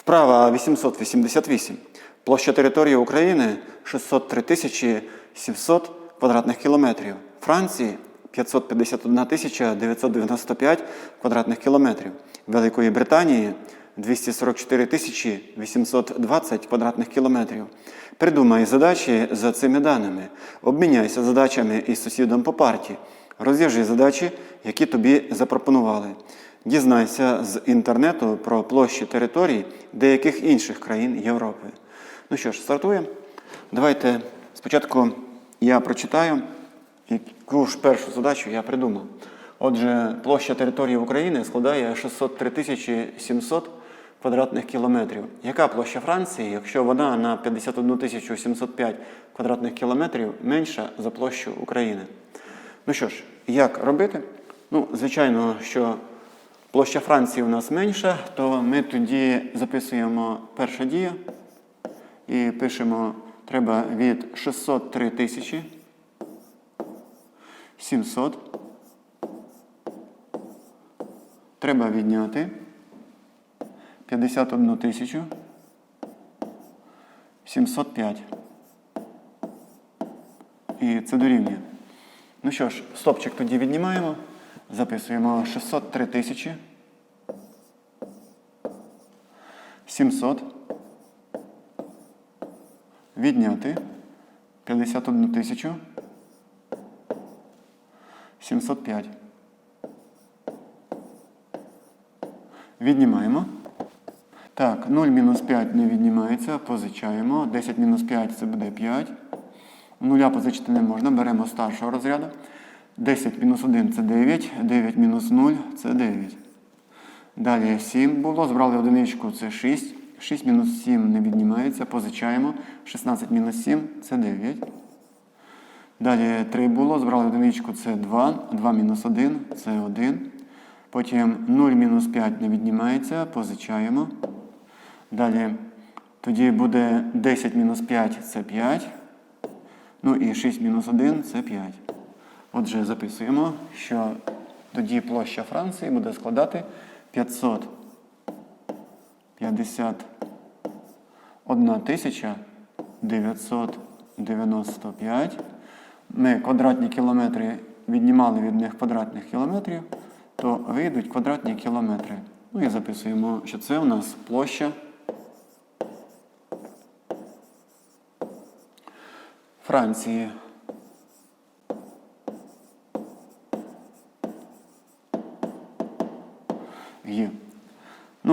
Вправа 888. Площа території України 603 тисячі 700 квадратних кілометрів. Франції 551 тисяча 995 квадратних кілометрів. Великої Британії 244 тисячі 820 квадратних кілометрів. Придумай задачі за цими даними. Обміняйся задачами із сусідом по парті. Розв'яжи задачі, які тобі запропонували. Дізнайся з інтернету про площі територій деяких інших країн Європи. Ну що ж, стартуємо. Давайте спочатку я прочитаю, яку ж першу задачу я придумав. Отже, площа території України складає 603 тисячі 700 квадратних кілометрів. Яка площа Франції, якщо вона на 51 тисячу 705 квадратних кілометрів менша за площу України? Ну що ж, як робити? Ну, звичайно, що площа Франції у нас менша, то ми тоді записуємо перша дія і пишемо, треба від 603 тисячі 700. Треба відняти 51 тисячу 705. І це дорівнює. Ну що ж, стопчик тоді віднімаємо. Записуємо 603 тисячі 700. Відняти 51 тисячу 705. Віднімаємо. Так, 0 мінус 5 не віднімається, позичаємо. 10 мінус 5 це буде 5. Нуля позичити не можна, беремо старшого розряду. 10 мінус 1 це 9, 9 мінус 0 це 9. Далі 7 було, збрали одиничку це 6. 6 мінус 7 не віднімається, позичаємо. 16 мінус 7 це 9. Далі 3 було, збрали одиничку це 2, 2 мінус 1 це 1. Потім 0 мінус 5 не віднімається, позичаємо. Далі тоді буде 10 мінус 5 це 5. Ну і 6 мінус 1 це 5. Отже, записуємо, що тоді площа Франції буде складати 551 тисяча 995. Ми квадратні кілометри віднімали від них квадратних кілометрів, то вийдуть квадратні кілометри. Ну і записуємо, що це у нас площа Франції.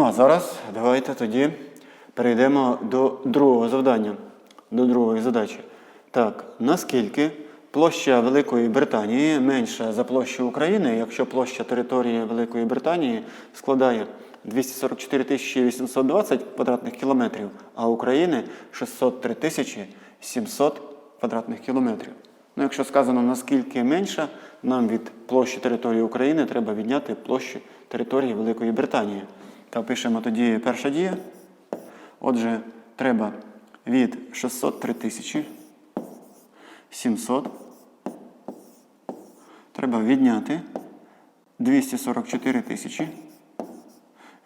А зараз давайте тоді перейдемо до другого завдання, до другої задачі. Так, наскільки площа Великої Британії менша за площу України, якщо площа території Великої Британії складає 244 тисячі 820 квадратних кілометрів, а України 603 тисячі 700 квадратних кілометрів. Ну, якщо сказано наскільки менша, нам від площі території України треба відняти площу території Великої Британії. Та пишемо тоді перша дія. Отже, треба від 603 тисячі 700. Треба відняти 244 тисячі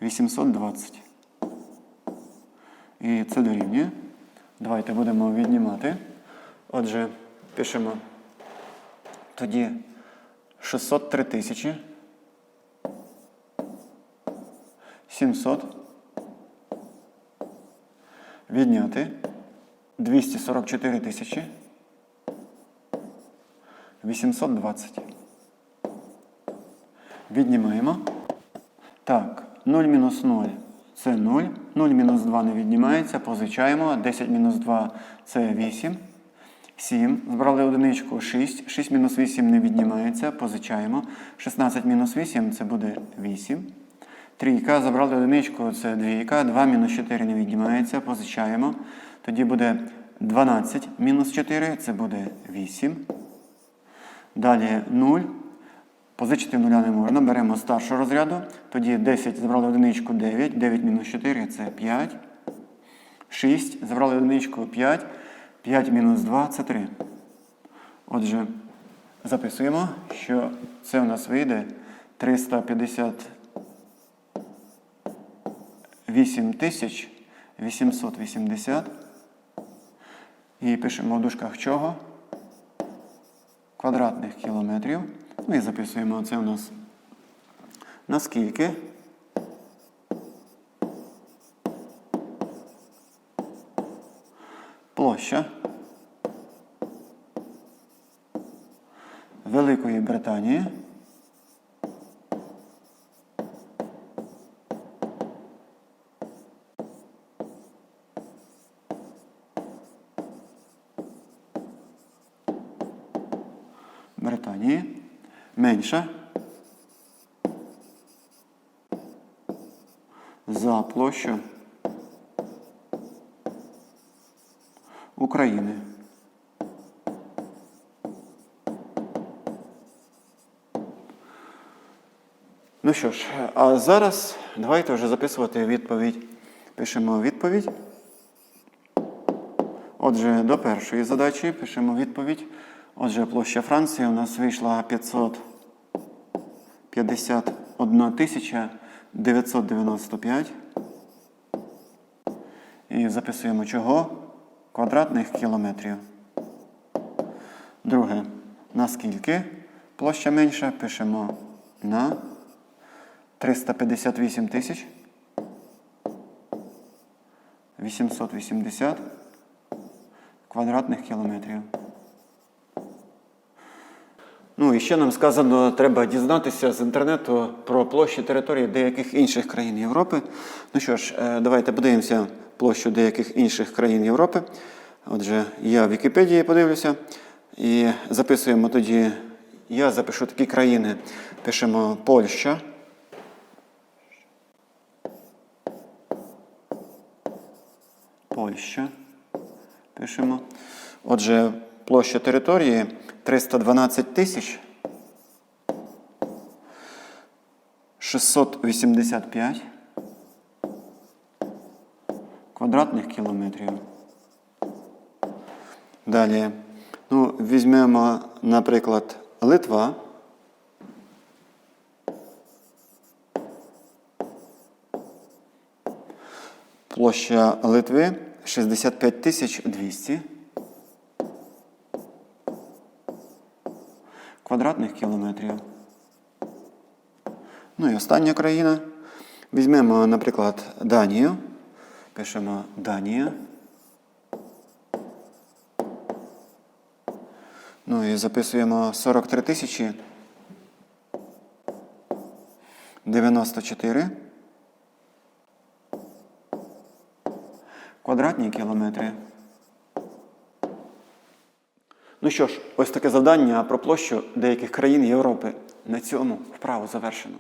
820. І це дорівнює. Давайте будемо віднімати. Отже, пишемо тоді 603 тисячі 700 відняти 244 тисячі 820. Віднімаємо. Так, 0 мінус 0 це 0. 0 мінус 2 не віднімається, позичаємо. 10 мінус 2 це 8. 7. Збрали одиничку 6. 6 мінус 8 не віднімається, позичаємо. 16 мінус 8 це буде 8. Трійка. Забрали одиничку, це двійка. 2 мінус 4 не віднімається, позичаємо. Тоді буде 12 мінус 4, це буде 8. Далі 0. Позичити нуля не можна. Беремо старшого розряду. Тоді 10 забрали одиничку 9. 9 мінус 4 це 5. 6. Забрали одиничку 5. 5 мінус 2 це 3. Отже, записуємо, що це у нас вийде 358 8880. І пишемо в дужках чого? Квадратних кілометрів. Ну і записуємо це у нас. Наскільки? Площа Великої Британії. Британії менша за площу України. Ну що ж, а зараз давайте вже записувати відповідь. Пишемо відповідь. Отже, до першої задачі пишемо відповідь. Отже, площа Франції у нас вийшла 551 тисяча 995. І записуємо чого? Квадратних кілометрів. Друге. Наскільки площа менша? Пишемо на 358 тисяч 880 квадратних кілометрів. Ну і ще нам сказано, треба дізнатися з інтернету про площі території деяких інших країн Європи. Ну що ж, е, давайте подивимося площу деяких інших країн Європи. Отже, я в Вікіпедії подивлюся і записуємо тоді. Я запишу такі країни. Пишемо Польща. Польща. Пишемо. Отже, площа території 312 тисяч 685 квадратних кілометрів. Далі. Ну, візьмемо, наприклад, Литва. Площа Литви 65 тисяч 200 квадратних кілометрів. Ну і остання країна. Візьмемо, наприклад, Данію. Пишемо Данія. Ну і записуємо 43 тисячі 94 квадратні кілометри. Ну що ж, ось таке завдання про площу деяких країн Європи. На цьому вправу завершено.